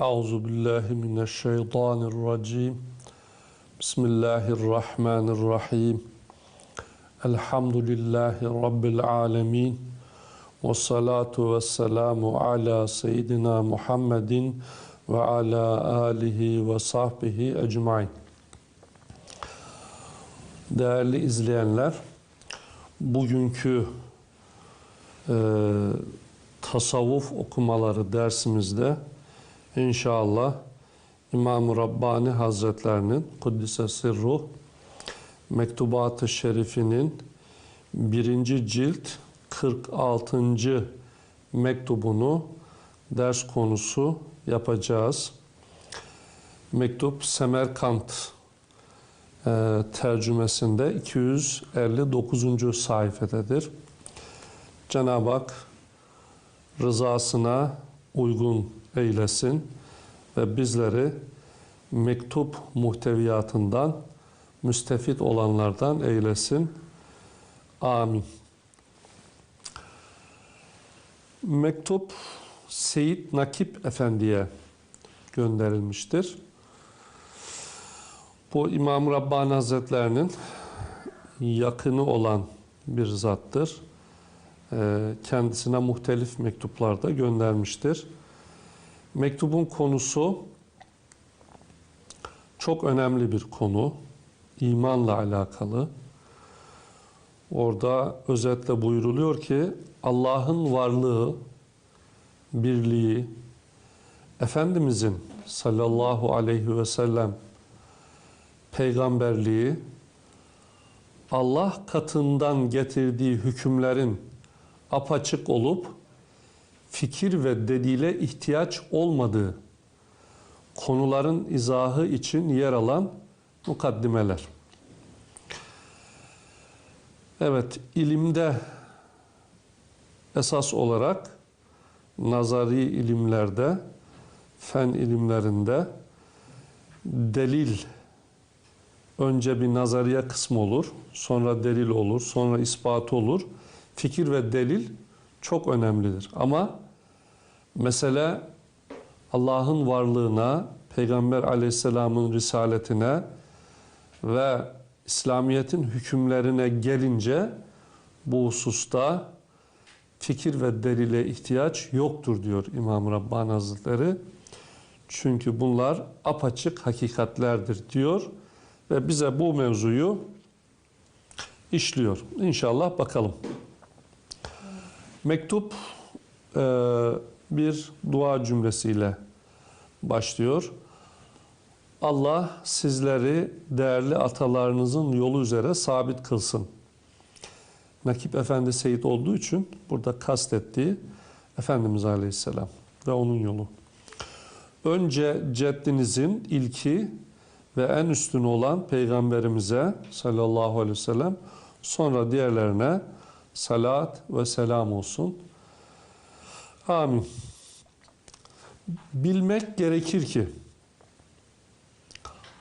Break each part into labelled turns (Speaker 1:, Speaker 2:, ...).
Speaker 1: Euzu billahi mineşşeytanirracim. Bismillahirrahmanirrahim. Elhamdülillahi rabbil alamin. Ve salatu ve selamu ala seyyidina Muhammedin ve ala alihi ve sahbihi ecmain. Değerli izleyenler, bugünkü e, tasavvuf okumaları dersimizde inşallah İmam-ı Rabbani Hazretlerinin Kuddise Sirruh Mektubat-ı Şerifinin birinci cilt 46. mektubunu ders konusu yapacağız. Mektup Semerkant e, tercümesinde 259. sayfededir. Cenab-ı Hak rızasına uygun eylesin ve bizleri mektup muhteviyatından müstefit olanlardan eylesin. Amin. Mektup Seyit Nakip Efendi'ye gönderilmiştir. Bu İmam Rabbani Hazretlerinin yakını olan bir zattır. Ee, kendisine muhtelif mektuplarda göndermiştir. Mektubun konusu çok önemli bir konu. İmanla alakalı. Orada özetle buyruluyor ki Allah'ın varlığı, birliği, Efendimizin sallallahu aleyhi ve sellem peygamberliği, Allah katından getirdiği hükümlerin apaçık olup fikir ve delile ihtiyaç olmadığı konuların izahı için yer alan mukaddimeler. Evet, ilimde esas olarak nazari ilimlerde, fen ilimlerinde delil önce bir nazariye kısmı olur, sonra delil olur, sonra ispat olur. Fikir ve delil çok önemlidir. Ama mesele Allah'ın varlığına, Peygamber aleyhisselamın risaletine ve İslamiyet'in hükümlerine gelince bu hususta fikir ve delile ihtiyaç yoktur diyor İmam Rabbani Hazretleri. Çünkü bunlar apaçık hakikatlerdir diyor ve bize bu mevzuyu işliyor. İnşallah bakalım. Mektup e, bir dua cümlesiyle başlıyor. Allah sizleri değerli atalarınızın yolu üzere sabit kılsın. Nakip Efendi Seyit olduğu için burada kastettiği Efendimiz Aleyhisselam ve onun yolu. Önce ceddinizin ilki ve en üstün olan Peygamberimize sallallahu aleyhi ve sellem sonra diğerlerine salat ve selam olsun. Amin. Bilmek gerekir ki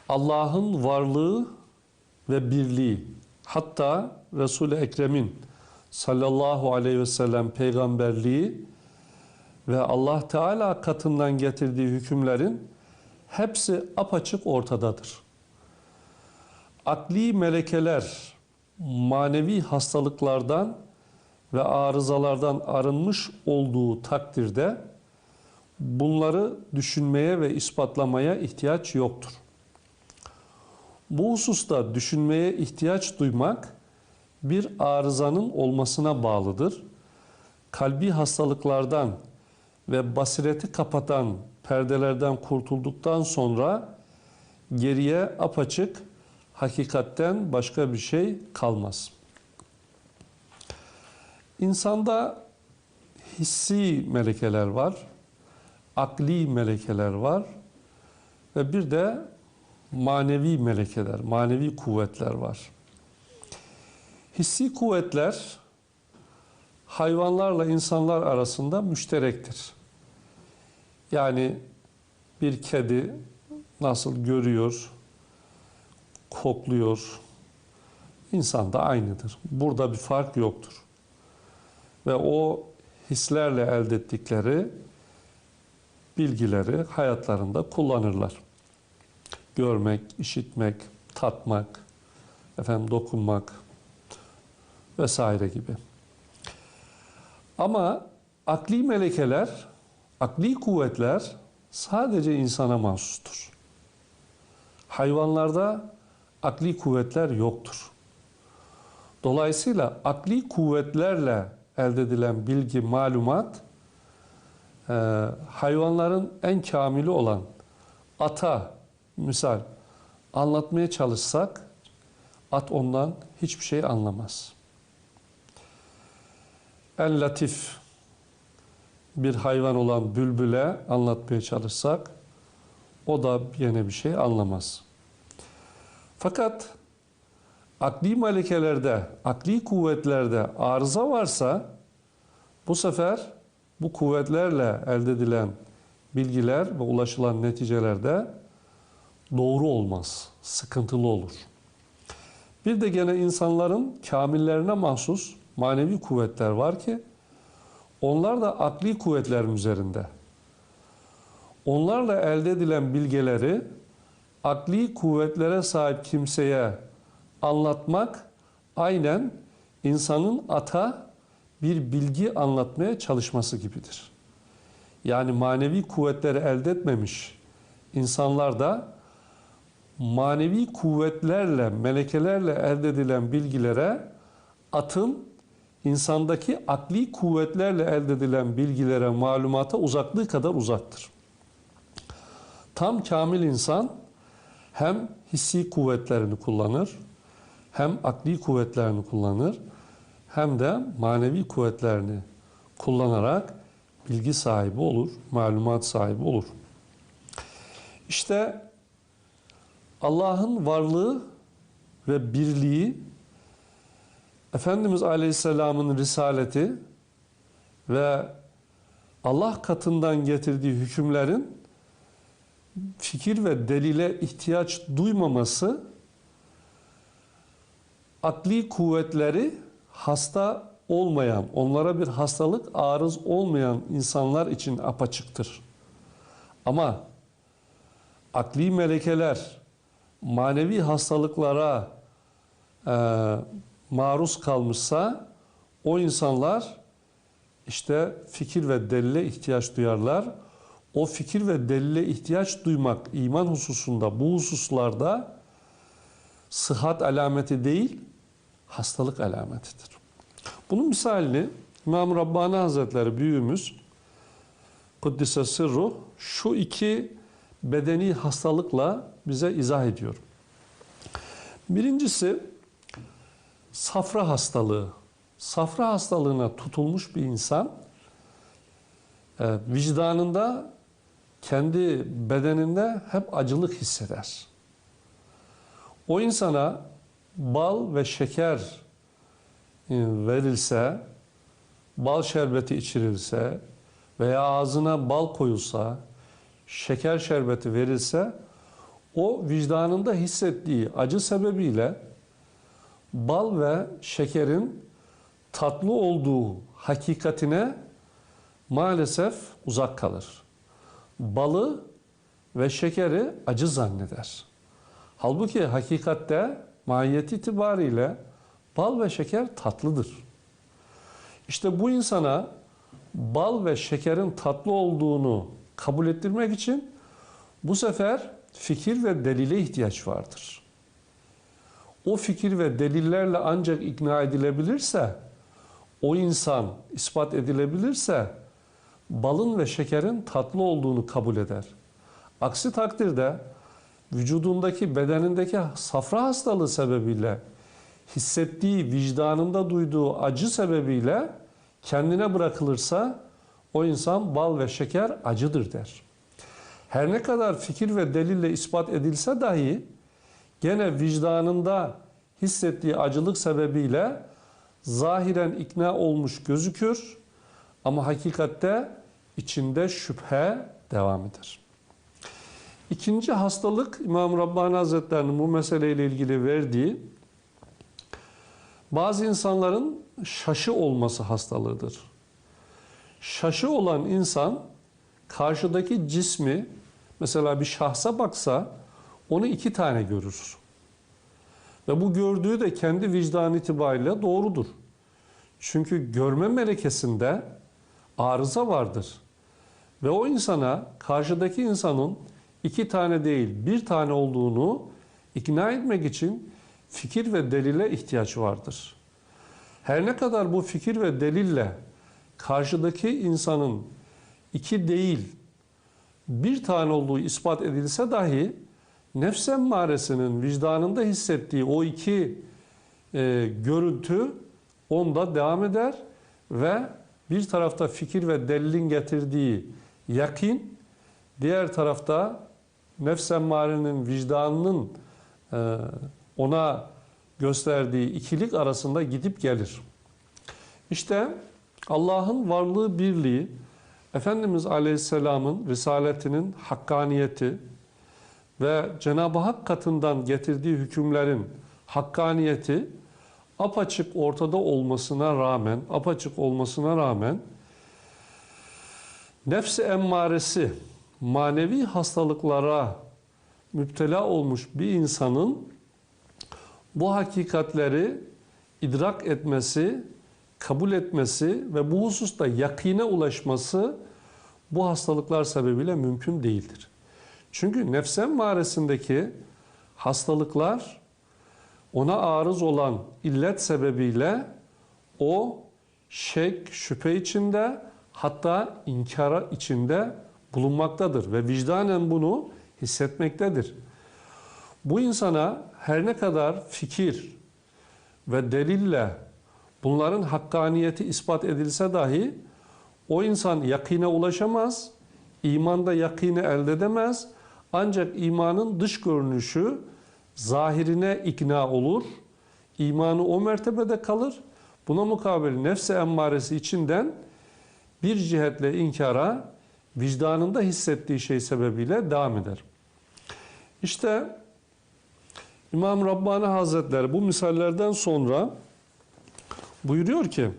Speaker 1: Allah'ın varlığı ve birliği hatta Resul-i Ekrem'in sallallahu aleyhi ve sellem peygamberliği ve Allah Teala katından getirdiği hükümlerin hepsi apaçık ortadadır. Akli melekeler manevi hastalıklardan ve arızalardan arınmış olduğu takdirde bunları düşünmeye ve ispatlamaya ihtiyaç yoktur. Bu hususta düşünmeye ihtiyaç duymak bir arızanın olmasına bağlıdır. Kalbi hastalıklardan ve basireti kapatan perdelerden kurtulduktan sonra geriye apaçık hakikatten başka bir şey kalmaz. İnsanda hissi melekeler var, akli melekeler var ve bir de manevi melekeler, manevi kuvvetler var. Hissi kuvvetler hayvanlarla insanlar arasında müşterektir. Yani bir kedi nasıl görüyor, kokluyor, insan da aynıdır. Burada bir fark yoktur. Ve o hislerle elde ettikleri bilgileri hayatlarında kullanırlar. Görmek, işitmek, tatmak, efendim dokunmak vesaire gibi. Ama akli melekeler, akli kuvvetler sadece insana mahsustur. Hayvanlarda akli kuvvetler yoktur. Dolayısıyla akli kuvvetlerle elde edilen bilgi, malumat e, hayvanların en kamili olan ata misal anlatmaya çalışsak at ondan hiçbir şey anlamaz. En latif bir hayvan olan bülbüle anlatmaya çalışsak o da yine bir şey anlamaz. Fakat akli melekelerde, akli kuvvetlerde arıza varsa bu sefer bu kuvvetlerle elde edilen bilgiler ve ulaşılan neticelerde doğru olmaz, sıkıntılı olur. Bir de gene insanların kamillerine mahsus manevi kuvvetler var ki onlar da akli kuvvetlerin üzerinde. Onlarla elde edilen bilgileri akli kuvvetlere sahip kimseye anlatmak aynen insanın ata bir bilgi anlatmaya çalışması gibidir. Yani manevi kuvvetleri elde etmemiş insanlar da manevi kuvvetlerle, melekelerle elde edilen bilgilere atın insandaki akli kuvvetlerle elde edilen bilgilere, malumata uzaklığı kadar uzaktır. Tam kamil insan hem hissi kuvvetlerini kullanır, hem akli kuvvetlerini kullanır, hem de manevi kuvvetlerini kullanarak bilgi sahibi olur, malumat sahibi olur. İşte Allah'ın varlığı ve birliği, Efendimiz Aleyhisselam'ın risaleti ve Allah katından getirdiği hükümlerin fikir ve delile ihtiyaç duymaması akli kuvvetleri hasta olmayan, onlara bir hastalık arız olmayan insanlar için apaçıktır. Ama akli melekeler manevi hastalıklara e, maruz kalmışsa o insanlar işte fikir ve delile ihtiyaç duyarlar. O fikir ve delile ihtiyaç duymak iman hususunda bu hususlarda sıhhat alameti değil hastalık alametidir. Bunun misalini İmam Rabbani Hazretleri büyüğümüz Kuddise Sırruh şu iki bedeni hastalıkla bize izah ediyor. Birincisi safra hastalığı. Safra hastalığına tutulmuş bir insan e, vicdanında kendi bedeninde hep acılık hisseder. O insana bal ve şeker e, verilse, bal şerbeti içirilse veya ağzına bal koyulsa, şeker şerbeti verilse o vicdanında hissettiği acı sebebiyle bal ve şekerin tatlı olduğu hakikatine maalesef uzak kalır. Balı ve şekeri acı zanneder. Halbuki hakikatte mahiyet itibariyle bal ve şeker tatlıdır. İşte bu insana bal ve şekerin tatlı olduğunu kabul ettirmek için bu sefer fikir ve delile ihtiyaç vardır. O fikir ve delillerle ancak ikna edilebilirse, o insan ispat edilebilirse balın ve şekerin tatlı olduğunu kabul eder. Aksi takdirde vücudundaki, bedenindeki safra hastalığı sebebiyle hissettiği, vicdanında duyduğu acı sebebiyle kendine bırakılırsa o insan bal ve şeker acıdır der. Her ne kadar fikir ve delille ispat edilse dahi gene vicdanında hissettiği acılık sebebiyle zahiren ikna olmuş gözükür ama hakikatte içinde şüphe devam eder. İkinci hastalık İmam Rabbani Hazretleri'nin bu meseleyle ilgili verdiği bazı insanların şaşı olması hastalığıdır. Şaşı olan insan karşıdaki cismi mesela bir şahsa baksa onu iki tane görür. Ve bu gördüğü de kendi vicdan itibariyle doğrudur. Çünkü görme melekesinde arıza vardır. Ve o insana karşıdaki insanın iki tane değil bir tane olduğunu ikna etmek için fikir ve delile ihtiyaç vardır. Her ne kadar bu fikir ve delille karşıdaki insanın iki değil bir tane olduğu ispat edilse dahi nefs emmaresinin vicdanında hissettiği o iki e, görüntü onda devam eder ve bir tarafta fikir ve delilin getirdiği yakin, diğer tarafta nefs emmarenin vicdanının e, ona gösterdiği ikilik arasında gidip gelir. İşte Allah'ın varlığı birliği, Efendimiz Aleyhisselam'ın risaletinin hakkaniyeti ve Cenab-ı Hak katından getirdiği hükümlerin hakkaniyeti apaçık ortada olmasına rağmen, apaçık olmasına rağmen nefsi emmaresi manevi hastalıklara müptela olmuş bir insanın bu hakikatleri idrak etmesi, kabul etmesi ve bu hususta yakine ulaşması bu hastalıklar sebebiyle mümkün değildir. Çünkü nefsen maresindeki hastalıklar ona arız olan illet sebebiyle o şek, şüphe içinde hatta inkara içinde bulunmaktadır ve vicdanen bunu hissetmektedir. Bu insana her ne kadar fikir ve delille bunların hakkaniyeti ispat edilse dahi o insan yakine ulaşamaz, imanda yakine elde edemez. Ancak imanın dış görünüşü zahirine ikna olur. İmanı o mertebede kalır. Buna mukabil nefse emmaresi içinden bir cihetle inkara vicdanında hissettiği şey sebebiyle devam eder. İşte İmam Rabbani Hazretleri bu misallerden sonra buyuruyor ki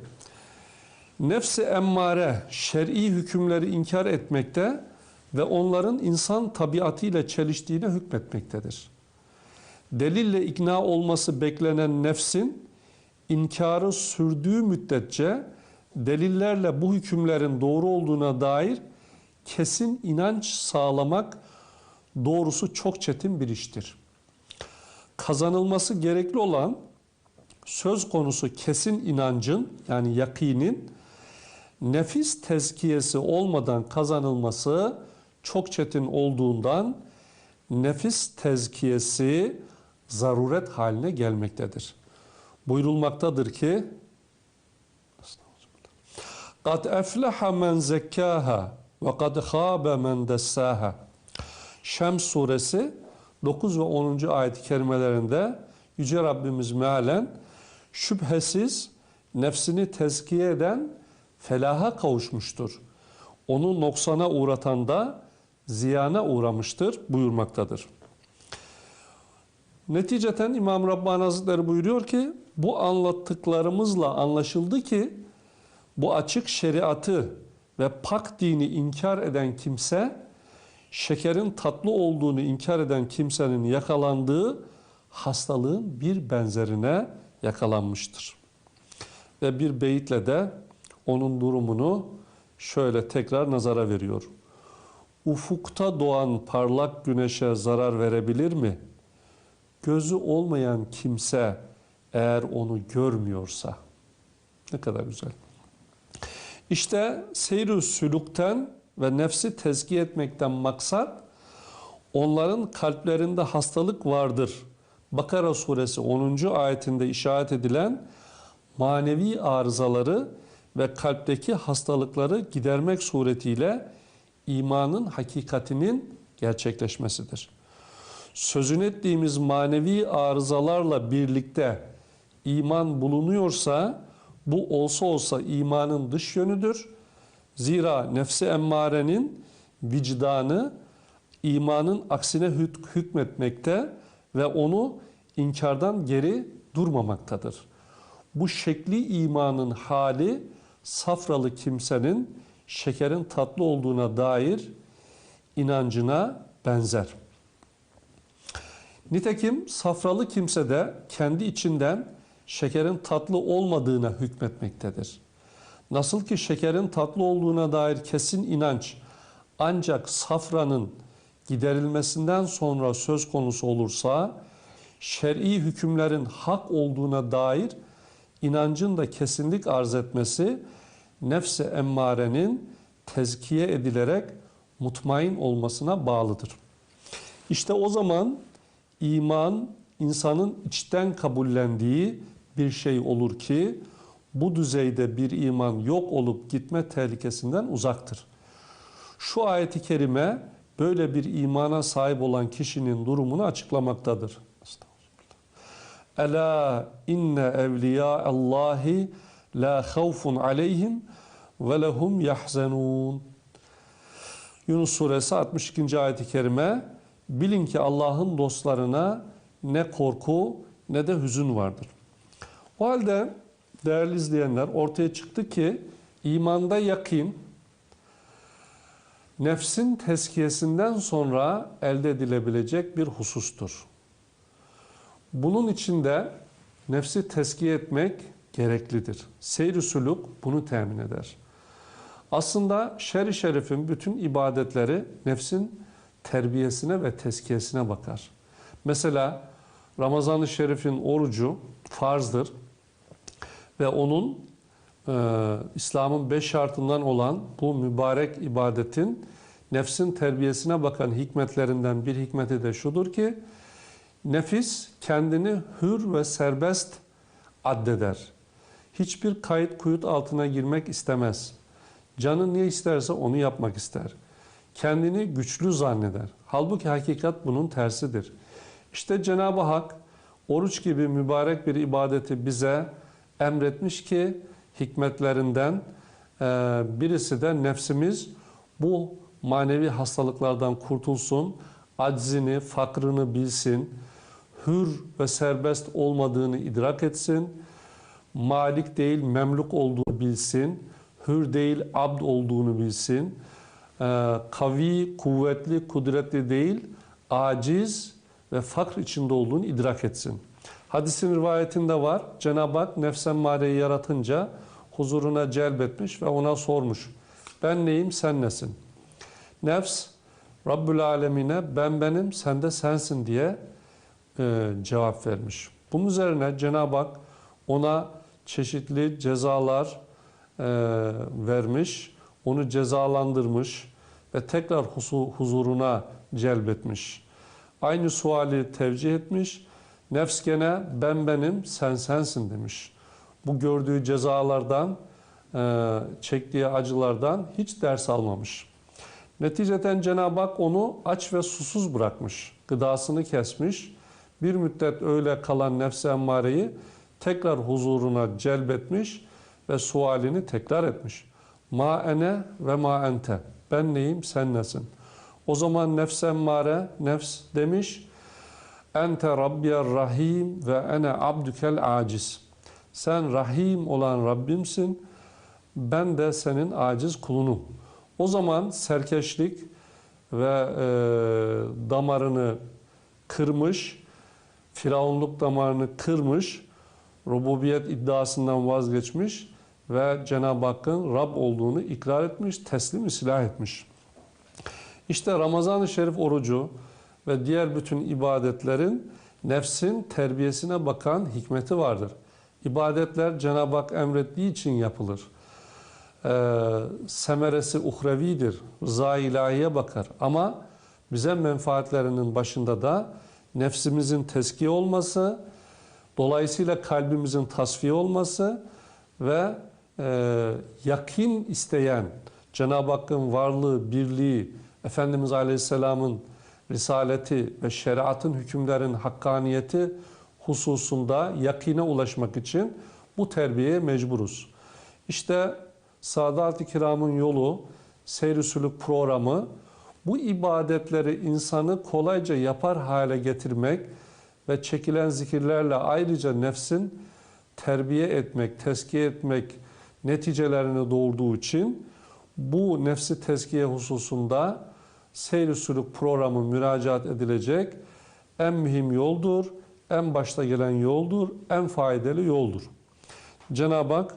Speaker 1: nefsi emmare şer'i hükümleri inkar etmekte ve onların insan tabiatıyla çeliştiğine hükmetmektedir. Delille ikna olması beklenen nefsin inkarı sürdüğü müddetçe delillerle bu hükümlerin doğru olduğuna dair kesin inanç sağlamak doğrusu çok çetin bir iştir. Kazanılması gerekli olan söz konusu kesin inancın yani yakinin nefis tezkiyesi olmadan kazanılması çok çetin olduğundan nefis tezkiyesi zaruret haline gelmektedir. Buyurulmaktadır ki قَدْ اَفْلَحَ مَنْ زَكَّاهَا ve kad khâbe men dessâhe. Şems suresi 9 ve 10. ayet-i kerimelerinde Yüce Rabbimiz mealen şüphesiz nefsini tezkiye eden felaha kavuşmuştur. Onu noksana uğratan da ziyana uğramıştır buyurmaktadır. Neticeten İmam Rabbani Hazretleri buyuruyor ki bu anlattıklarımızla anlaşıldı ki bu açık şeriatı ve pak dini inkar eden kimse şekerin tatlı olduğunu inkar eden kimsenin yakalandığı hastalığın bir benzerine yakalanmıştır. Ve bir beyitle de onun durumunu şöyle tekrar nazara veriyor. Ufukta doğan parlak güneşe zarar verebilir mi? Gözü olmayan kimse eğer onu görmüyorsa. Ne kadar güzel. İşte seyr-i sülükten ve nefsi tezkiye etmekten maksat onların kalplerinde hastalık vardır. Bakara suresi 10. ayetinde işaret edilen manevi arızaları ve kalpteki hastalıkları gidermek suretiyle imanın hakikatinin gerçekleşmesidir. Sözün ettiğimiz manevi arızalarla birlikte iman bulunuyorsa bu olsa olsa imanın dış yönüdür. Zira nefsi emmarenin vicdanı imanın aksine hükmetmekte ve onu inkardan geri durmamaktadır. Bu şekli imanın hali safralı kimsenin şekerin tatlı olduğuna dair inancına benzer. Nitekim safralı kimse de kendi içinden şekerin tatlı olmadığına hükmetmektedir. Nasıl ki şekerin tatlı olduğuna dair kesin inanç ancak safranın giderilmesinden sonra söz konusu olursa şer'i hükümlerin hak olduğuna dair inancın da kesinlik arz etmesi nefse emmarenin tezkiye edilerek mutmain olmasına bağlıdır. İşte o zaman iman insanın içten kabullendiği bir şey olur ki bu düzeyde bir iman yok olup gitme tehlikesinden uzaktır. Şu ayeti kerime böyle bir imana sahip olan kişinin durumunu açıklamaktadır. Ela inne evliya Allahi la havfun aleyhim ve lehum yahzenun. Yunus suresi 62. ayet-i kerime bilin ki Allah'ın dostlarına ne korku ne de hüzün vardır. O halde değerli izleyenler ortaya çıktı ki imanda yakin nefsin teskiyesinden sonra elde edilebilecek bir husustur. Bunun içinde nefsi teskiye etmek gereklidir. Seyr-i suluk bunu temin eder. Aslında şer-i şerifin bütün ibadetleri nefsin terbiyesine ve teskiyesine bakar. Mesela Ramazan-ı Şerif'in orucu farzdır ve onun e, İslam'ın beş şartından olan bu mübarek ibadetin nefsin terbiyesine bakan hikmetlerinden bir hikmeti de şudur ki nefis kendini hür ve serbest addeder. Hiçbir kayıt kuyut altına girmek istemez. Canı ne isterse onu yapmak ister. Kendini güçlü zanneder. Halbuki hakikat bunun tersidir. İşte Cenab-ı Hak oruç gibi mübarek bir ibadeti bize emretmiş ki hikmetlerinden e, birisi de nefsimiz bu manevi hastalıklardan kurtulsun, aczini, fakrını bilsin, hür ve serbest olmadığını idrak etsin, malik değil memluk olduğunu bilsin, hür değil abd olduğunu bilsin, e, kavi, kuvvetli, kudretli değil, aciz ve fakr içinde olduğunu idrak etsin. Hadisin rivayetinde var. Cenab-ı Hak nefsen mareyi yaratınca huzuruna celbetmiş ve ona sormuş. Ben neyim, sen nesin? Nefs, Rabbül Alemine ben benim, sen de sensin diye e, cevap vermiş. Bunun üzerine Cenab-ı Hak ona çeşitli cezalar e, vermiş, onu cezalandırmış ve tekrar huzuruna celbetmiş. Aynı suali tevcih etmiş. Nefs gene ben benim, sen sensin demiş. Bu gördüğü cezalardan, e, çektiği acılardan hiç ders almamış. Neticeten Cenab-ı Hak onu aç ve susuz bırakmış. Gıdasını kesmiş. Bir müddet öyle kalan nefs emmareyi tekrar huzuruna celbetmiş ve sualini tekrar etmiş. Ma ene ve ma ente. Ben neyim, sen nesin? O zaman nefs emmare, nefs demiş, Ente Rabbiyer Rahim ve ene abdükel aciz. Sen Rahim olan Rabbimsin, ben de senin aciz kulunum. O zaman serkeşlik ve e, damarını kırmış, firavunluk damarını kırmış, rububiyet iddiasından vazgeçmiş ve Cenab-ı Hakk'ın Rab olduğunu ikrar etmiş, teslim silah etmiş. İşte Ramazan-ı Şerif orucu ve diğer bütün ibadetlerin nefsin terbiyesine bakan hikmeti vardır. İbadetler Cenab-ı Hak emrettiği için yapılır. Ee, semeresi uhrevidir. Rıza ilahiye bakar. Ama bize menfaatlerinin başında da nefsimizin teskiye olması, dolayısıyla kalbimizin tasfiye olması ve e, yakin isteyen Cenab-ı Hakk'ın varlığı, birliği, Efendimiz Aleyhisselam'ın risaleti ve şeriatın hükümlerin hakkaniyeti hususunda yakine ulaşmak için bu terbiyeye mecburuz. İşte Sadat-ı Kiram'ın yolu, seyr programı bu ibadetleri insanı kolayca yapar hale getirmek ve çekilen zikirlerle ayrıca nefsin terbiye etmek, teskiye etmek neticelerini doğurduğu için bu nefsi tezkiye hususunda seyir sülük programı müracaat edilecek en mühim yoldur, en başta gelen yoldur, en faydalı yoldur. Cenab-ı Hak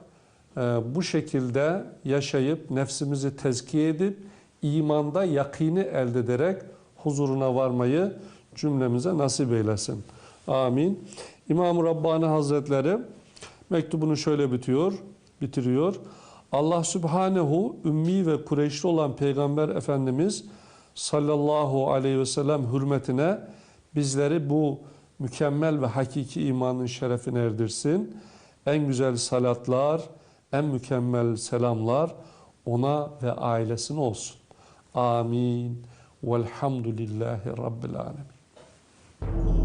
Speaker 1: e, bu şekilde yaşayıp nefsimizi tezkiye edip imanda yakini elde ederek huzuruna varmayı cümlemize nasip eylesin. Amin. İmam-ı Rabbani Hazretleri mektubunu şöyle bitiyor, bitiriyor. Allah Sübhanehu ümmi ve Kureyşli olan Peygamber Efendimiz sallallahu aleyhi ve sellem hürmetine bizleri bu mükemmel ve hakiki imanın şerefine erdirsin. En güzel salatlar, en mükemmel selamlar ona ve ailesine olsun. Amin. Velhamdülillahi Rabbil Alemin.